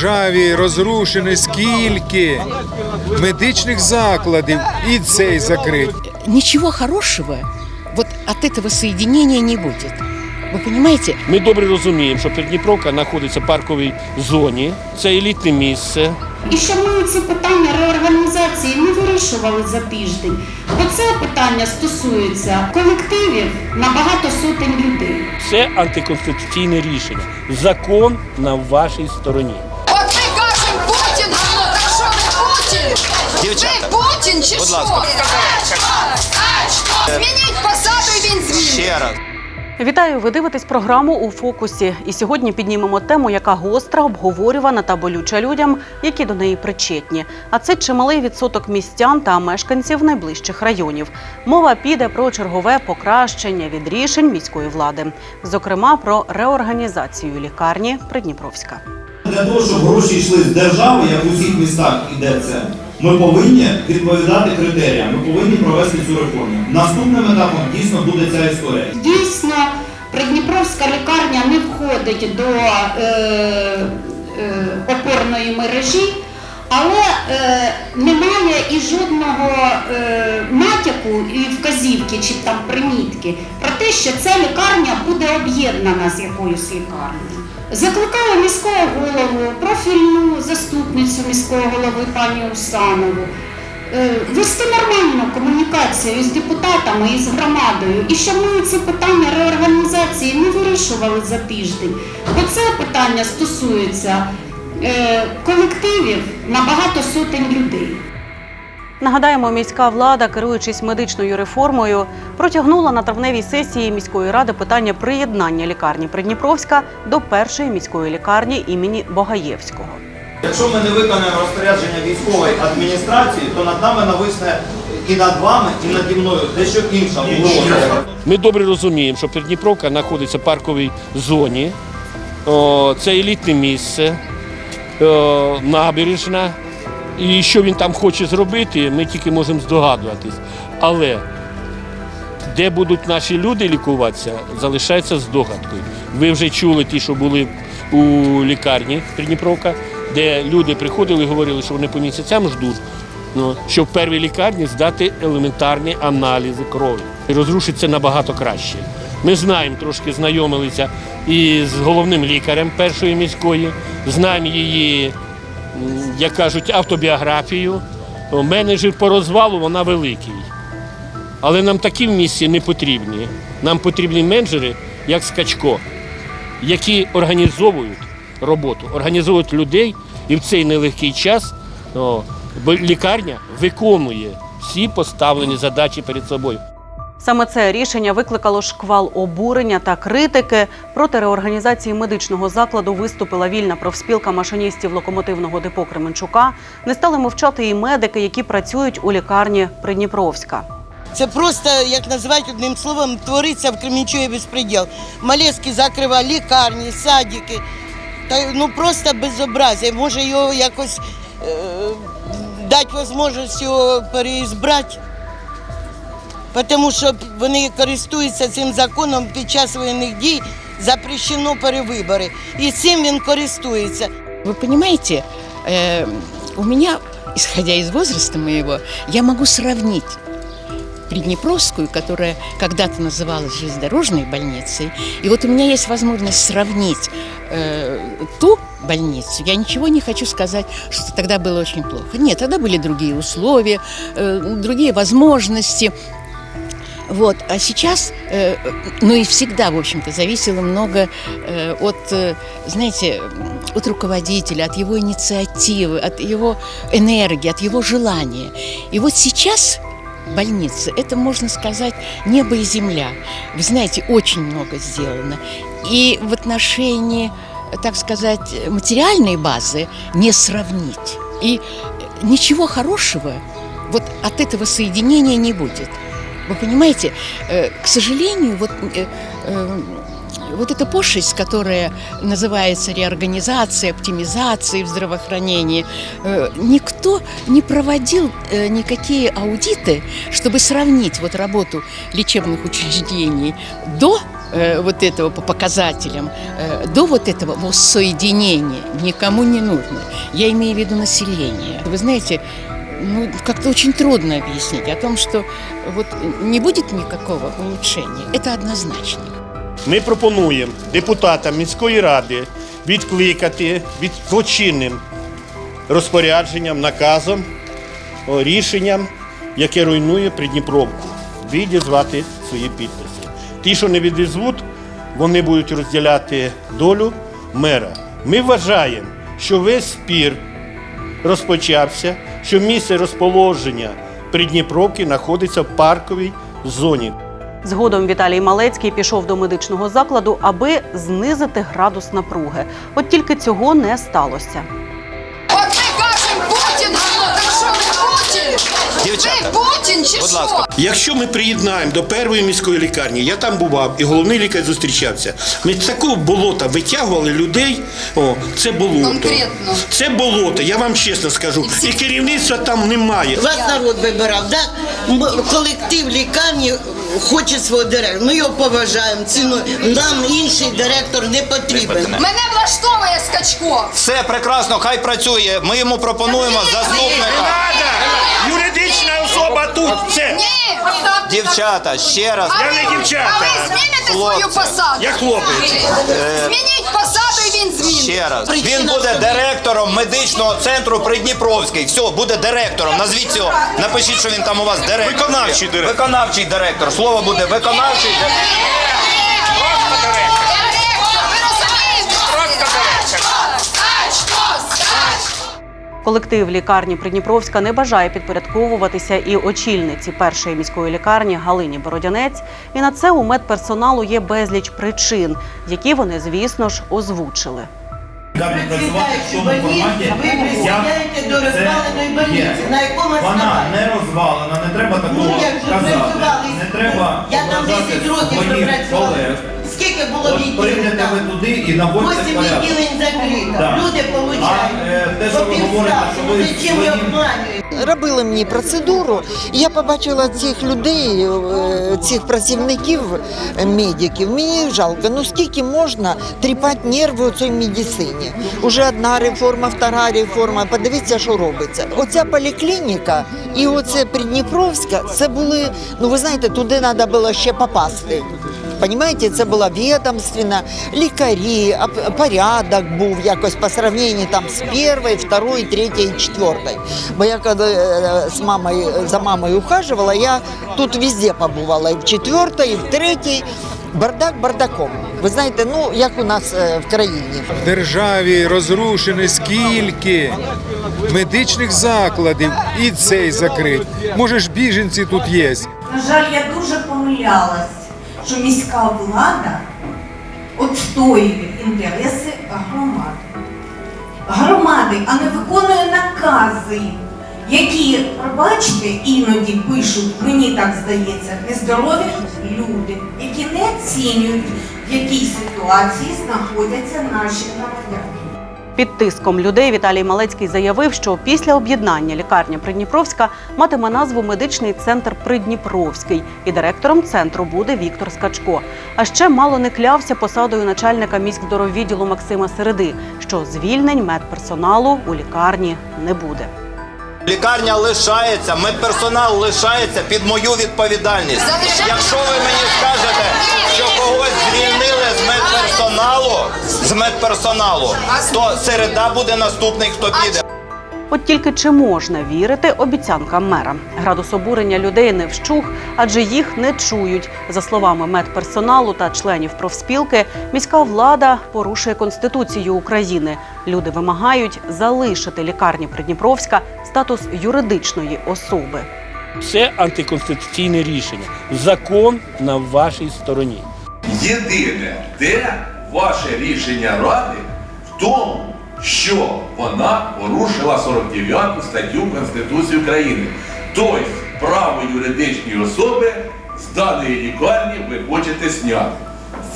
державі розрушено скільки медичних закладів і цей закрит. Ничего хорошего вот от этого соединения не будет. Вы понимаете? Ми добре розуміємо, що Придніпровка знаходиться в парковій зоні, це елітне місце. І щоб ми ці питання реорганізації не вирішували за тиждень, бо це питання стосується колективів на багато сотень людей. Це антиконституційне рішення. Закон на вашій стороні. Чи будь що? ласка. Змініть посаду і він змінить. Ще раз. Вітаю! Ви дивитесь програму у фокусі. І сьогодні піднімемо тему, яка гостра, обговорювана та болюча людям, які до неї причетні. А це чималий відсоток містян та мешканців найближчих районів. Мова піде про чергове покращення від рішень міської влади, зокрема про реорганізацію лікарні Придніпровська. Для того, щоб гроші йшли з держави, як у всіх містах іде це, ми повинні відповідати критеріям, ми повинні провести цю реформу. Наступним етапом дійсно буде ця історія. Дійсно, Придніпровська лікарня не входить до е, е, опорної мережі, але е, немає і жодного е, натяку і вказівки чи там примітки про те, що ця лікарня буде об'єднана з якоюсь лікарнею. Закликаю міського голову, профільну заступницю міського голови пані Усанову е, вести нормальну комунікацію з депутатами і з громадою, і щоб ми ці питання реорганізації не вирішували за тиждень, бо це питання стосується колективів на багато сотень людей. Нагадаємо, міська влада, керуючись медичною реформою, протягнула на травневій сесії міської ради питання приєднання лікарні Придніпровська до першої міської лікарні імені Богаєвського. Якщо ми не виконаємо розпорядження військової адміністрації, то над нами нависне і над вами, і наді мною дещо інша угроза. Ми добре розуміємо, що Придніпровка знаходиться в парковій зоні, це елітне місце, набережна. І що він там хоче зробити, ми тільки можемо здогадуватись. Але де будуть наші люди лікуватися, залишається здогадкою. Ви вже чули ті, що були у лікарні Придніпровка, де люди приходили і говорили, що вони по місяцям ждуть, ну, щоб в первій лікарні здати елементарні аналізи крові. І розрушиться набагато краще. Ми знаємо, трошки знайомилися із головним лікарем першої міської, знаємо її, як кажуть, автобіографію. Менеджер по розвалу вона великий. Але нам такі в місті не потрібні. Нам потрібні менеджери, як Скачко, які організовують роботу, організовують людей і в цей нелегкий час о, лікарня виконує всі поставлені задачі перед собою. Саме це рішення викликало шквал обурення та критики. Проти реорганізації медичного закладу виступила вільна профспілка машиністів локомотивного депо Кременчука. Не стали мовчати і медики, які працюють у лікарні Придніпровська. Це просто, як називати одним словом, твориться в Кременчугі безпреділ. Малеськи закрива лікарні, садики. Та, ну просто безобразие. Може його якось е, дати можливість його переізбрати. Тому що вони користуються цим законом під час воєнних дій, запрещено перевибори. І цим він користується. Вы понимаете, э, у меня, исходя из возраста моего, я могу сравнить Приднепровскую, которая когда-то называлась железнодорожной больницей. И вот у меня есть возможность сравнить э, ту больницу. Я ничего не хочу сказать, что тогда было очень плохо. Нет, тогда были другие условия, э, другие возможности. Вот, а сейчас, э, ну и всегда, в общем-то, зависело много э, от, э, знаете, от руководителя, от его инициативы, от его энергии, от его желания. И вот сейчас больницы, это, можно сказать, небо и земля. Вы знаете, очень много сделано. И в отношении, так сказать, материальной базы не сравнить. И ничего хорошего вот от этого соединения не будет. Вы понимаете, э, к сожалению, вот, э, э, вот эта пошлость, которая называется реорганизацией, оптимизацией в здравоохранении, э, никто не проводил э, никакие аудиты, чтобы сравнить вот работу лечебных учреждений до э, вот этого по показателям, э, до вот этого воссоединения никому не нужно. Я имею в виду население. Вы знаете, ну, как-то очень трудно объяснить о том, что вот не будет никакого улучшения. Это однозначно. Ми пропонуємо депутатам міської ради відкликати від злочинним розпорядженням, наказом, рішенням, яке руйнує Придніпровку, відізвати свої підписи. Ті, що не відізвуть, вони будуть розділяти долю мера. Ми вважаємо, що весь спір розпочався, що місце розположення Придніпровки знаходиться в парковій зоні. Згодом Віталій Малецький пішов до медичного закладу, аби знизити градус напруги. От тільки цього не сталося. От ми кажемо Путін, так що не Путін? Ви Путін чи що? Якщо ми приєднаємо до першої міської лікарні, я там бував і головний лікар зустрічався. Ми з такого болота витягували людей. О, це болото. Конкретно. Це болото, я вам чесно скажу. І керівництва там немає. Вас народ вибирав, да? Колектив лікарні хоче свого директора. Ми його поважаємо, цінуємо. Нам інший директор не потрібен. Мене влаштовує скачко. Все прекрасно, хай працює. Ми йому пропонуємо заступника. Юридична особа тут. Це Ні! Дівчата, ще раз. Я не дівчата. А ви зміните свою Хлопці. посаду? Я хлопець. Змініть посаду і він змінить. Ще раз. Він буде директором медичного центру Придніпровський. Все, буде директором. Назвіть цього. Напишіть, що він там у вас директор. Виконавчий директор. Виконавчий директор. Слово буде виконавчий директор. Колектив лікарні Придніпровська не бажає підпорядковуватися і очільниці першої міської лікарні Галині Бородянець. І на це у медперсоналу є безліч причин, які вони, звісно ж, озвучили. Ви присідаєте до розваленої больниці. На якому Вона основанні? не розвалена, не треба такого Ну, як же казати. працювали? Не треба Я там ображати 10 років своїх пропрацювала. колег. Скільки було От відділень прийдете там? ви туди і наводьте 8 порядок. відділень закрито. Да. Люди получають. А, е, те, що ви говорите, що ви Ну, Зачем ви своїм- обманюєте? Робили мені процедуру, і я побачила цих людей, е, цих працівників, е, медиків. Мені жалко, ну скільки можна тріпати нерви у цій медицині? Уже одна реформа, втора реформа. Подивіться, що робиться. Оця поліклініка і оце Придніпровська, це були, ну ви знаєте, туди треба було ще попасти. Понимаете, це була відомственна, лікарі, а порядок був якось по сравнению там з першою, второй, третьою, четвертою. Бо я коли з мамою за мамою ухаживала, я тут везде побувала, і в четвертій, і в третій. Бардак бардаком. Ви знаєте, ну як у нас е, в країні. В державі розрушено скільки медичних закладів і цей закрить. Може ж біженці тут є. На жаль, я дуже помилялась, що міська влада відстоює інтереси громади. Громади, а не виконує накази, які, пробачте, іноді пишуть, мені так здається, нездорові люди, які не оцінюють, в якій ситуації знаходяться наші громадяни. Під тиском людей Віталій Малецький заявив, що після об'єднання лікарня Придніпровська матиме назву медичний центр Придніпровський, і директором центру буде Віктор Скачко. А ще мало не клявся посадою начальника міськдоровідділу Максима Середи, що звільнень медперсоналу у лікарні не буде. Лікарня лишається, медперсонал лишається під мою відповідальність. Якщо ви мені скажете, що когось звільнили з медперсоналу, з медперсоналу, то середа буде наступний, хто піде. От тільки чи можна вірити обіцянкам мера? Градус обурення людей не вщух, адже їх не чують. За словами медперсоналу та членів профспілки, міська влада порушує конституцію України. Люди вимагають залишити лікарні Придніпровська статус юридичної особи. Це антиконституційне рішення. Закон на вашій стороні. Єдине, де ваше рішення Ради в тому, що вона порушила 49 статтю Конституції України. Тобто право юридичної особи з даної лікарні ви хочете зняти.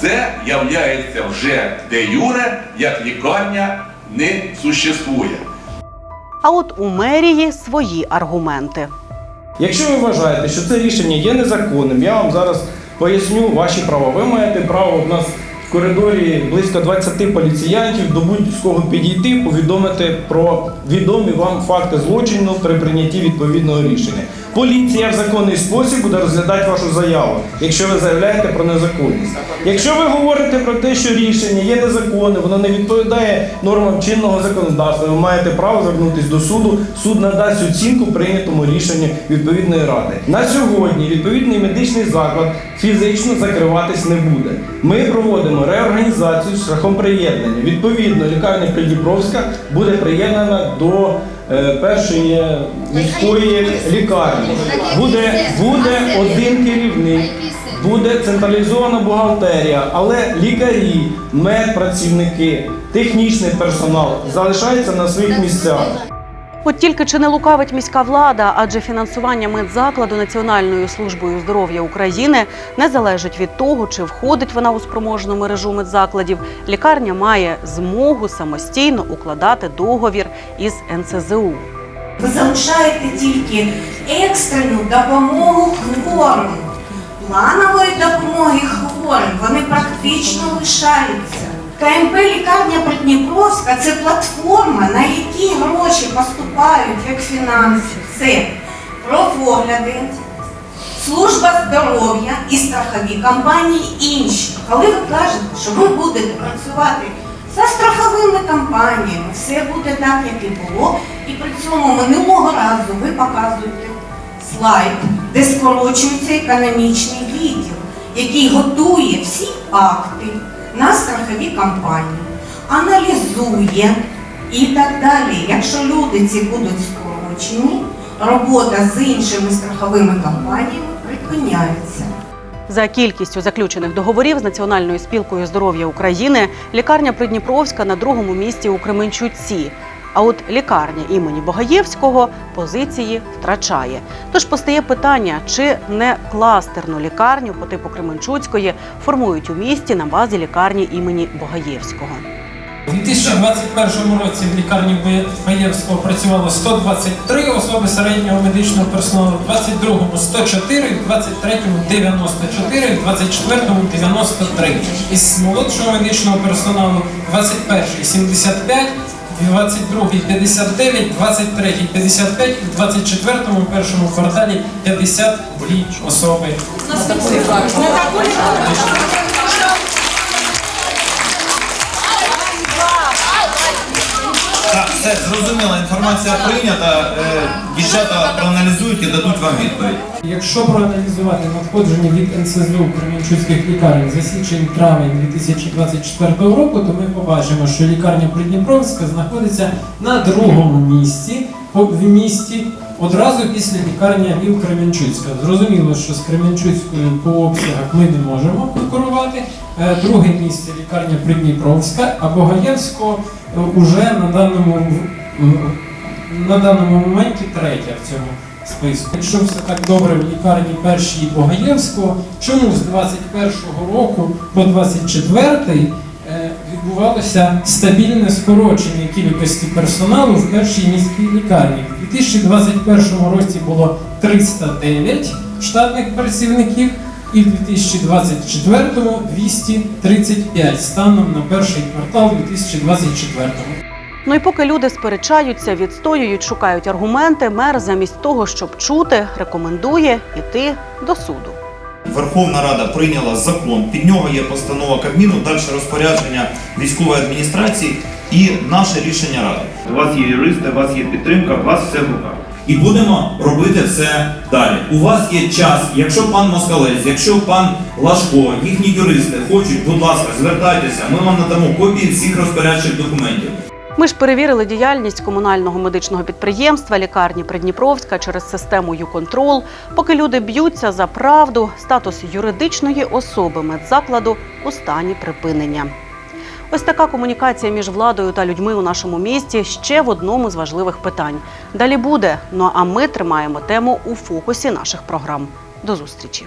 Це являється вже де юре, як лікарня не существує. А от у мерії свої аргументи. Якщо ви вважаєте, що це рішення є незаконним, я вам зараз Поясню ваші права. Ви маєте право у нас в коридорі близько 20 поліціянтів до будь-кого підійти, повідомити про відомі вам факти злочину при прийнятті відповідного рішення. Поліція в законний спосіб буде розглядати вашу заяву, якщо ви заявляєте про незаконність. Якщо ви говорите про те, що рішення є незаконне, воно не відповідає нормам чинного законодавства, ви маєте право звернутися до суду. Суд надасть оцінку прийнятому рішенню відповідної ради. На сьогодні відповідний медичний заклад фізично закриватись не буде. Ми проводимо реорганізацію шляхом приєднання. Відповідно, лікарня Придніпровська буде приєднана до першої міської лікарні. Буде, буде один керівник. Буде централізована бухгалтерія, але лікарі, медпрацівники, технічний персонал залишаються на своїх місцях. От тільки чи не лукавить міська влада, адже фінансування медзакладу Національною службою здоров'я України не залежить від того, чи входить вона у спроможну мережу медзакладів. Лікарня має змогу самостійно укладати договір із НСЗУ. Ви залишаєте тільки екстрену допомогу хворим. Планової допомоги хворим вони практично лишаються. КМП лікарня Придніпровська це платформа, на якій гроші поступають як фінанси. Це профогляди, служба здоров'я і страхові компанії інші. Коли ви кажете, що ви будете працювати за страховими компаніями, все буде так, як і було. І при цьому минулого разу ви показуєте слайд, де скорочується економічний відділ, який готує всі акти на страхові компанії, аналізує і так далі. Якщо люди ці будуть скорочені, робота з іншими страховими компаніями припиняється. За кількістю заключених договорів з Національною спілкою здоров'я України лікарня Придніпровська на другому місці у Кременчуці. А от лікарня імені Богаєвського позиції втрачає. Тож постає питання, чи не кластерну лікарню по типу Кременчуцької формують у місті на базі лікарні імені Богаєвського. У 2021 році в лікарні Боєвського працювало 123 особи середнього медичного персоналу, в 22-му 104, в 23-му 94, в 24-му 93. Із молодшого медичного персоналу 21-й 75, в 22-й 59, 23-й 55 і в 24-му першому кварталі 52 особи. Так, все зрозуміло, інформація прийнята. Е, Дівчата проаналізують і дадуть вам відповідь. Якщо проаналізувати надходження від НСЗУ Кременчуцьких лікарень за січень-травень 2024 року, то ми побачимо, що лікарня Придніпровська знаходиться на другому місці в місті одразу після лікарні Віл Кременчуцька. Зрозуміло, що з Кременчуцькою по обсягах ми не можемо конкурувати. Е, Друге місце лікарня Придніпровська, а Богаєвського е, уже на даному на даному моменті третя в цьому списку. Якщо все так добре в лікарні першій Богаєвського, чому з 21-го року по 24-й е, відбувалося стабільне скорочення кількості персоналу в першій міській лікарні? У 2021 році було 309 штатних працівників. І в 2024 235 станом на перший квартал 2024. Ну і поки люди сперечаються, відстоюють, шукають аргументи, мер замість того, щоб чути, рекомендує йти до суду. Верховна Рада прийняла закон, під нього є постанова Кабміну, далі розпорядження військової адміністрації і наше рішення Ради. У вас є юристи, у вас є підтримка, у вас все в руках. І будемо робити це далі. У вас є час, якщо пан Москалець, якщо пан Лашко, їхні юристи хочуть, будь ласка, звертайтеся, ми вам надамо копії всіх розпорядчих документів. Ми ж перевірили діяльність комунального медичного підприємства лікарні Придніпровська через систему «Юконтрол». Поки люди б'ються за правду, статус юридичної особи медзакладу у стані припинення. Ось така комунікація між владою та людьми у нашому місті ще в одному з важливих питань. Далі буде. Ну а ми тримаємо тему у фокусі наших програм. До зустрічі.